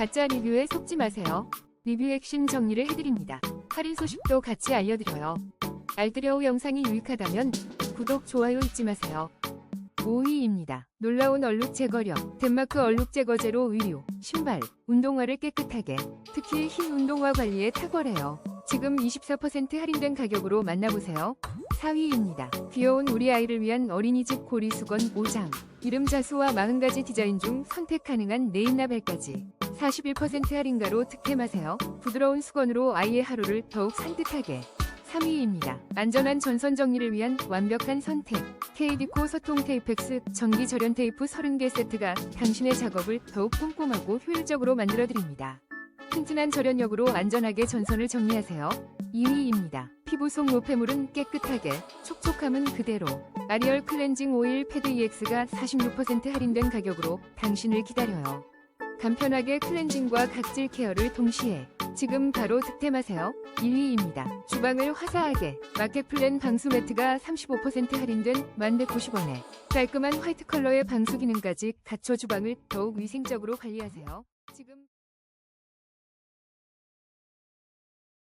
가짜 리뷰에 속지 마세요. 리뷰 핵심 정리를 해드립니다. 할인 소식도 같이 알려드려요. 알뜰여우 영상이 유익하다면 구독, 좋아요 잊지 마세요. 5위입니다. 놀라운 얼룩 제거력. 덴마크 얼룩 제거제로 의류, 신발, 운동화를 깨끗하게. 특히 흰 운동화 관리에 탁월해요. 지금 24% 할인된 가격으로 만나보세요. 4위입니다. 귀여운 우리 아이를 위한 어린이집 고리 수건 5장. 이름 자수와 40가지 디자인 중 선택 가능한 네임라벨까지. 41% 할인가로 득템하세요. 부드러운 수건으로 아이의 하루를 더욱 산뜻하게. 3위입니다. 안전한 전선 정리를 위한 완벽한 선택. KD코 소통 테이펙스 전기 절연 테이프 30개 세트가 당신의 작업을 더욱 꼼꼼하고 효율적으로 만들어드립니다. 튼튼한 절연력으로 안전하게 전선을 정리하세요. 2위입니다. 피부 속 노폐물은 깨끗하게, 촉촉함은 그대로. 아리얼 클렌징 오일 패드 EX가 46% 할인된 가격으로 당신을 기다려요. 간편하게 클렌징과 각질 케어를 동시에 지금 바로 득템하세요. 1위입니다. 주방을 화사하게 마켓 플랜 방수 매트가 35% 할인된 1190원에 깔끔한 화이트 컬러의 방수 기능까지 갖춰 주방을 더욱 위생적으로 관리하세요. 지금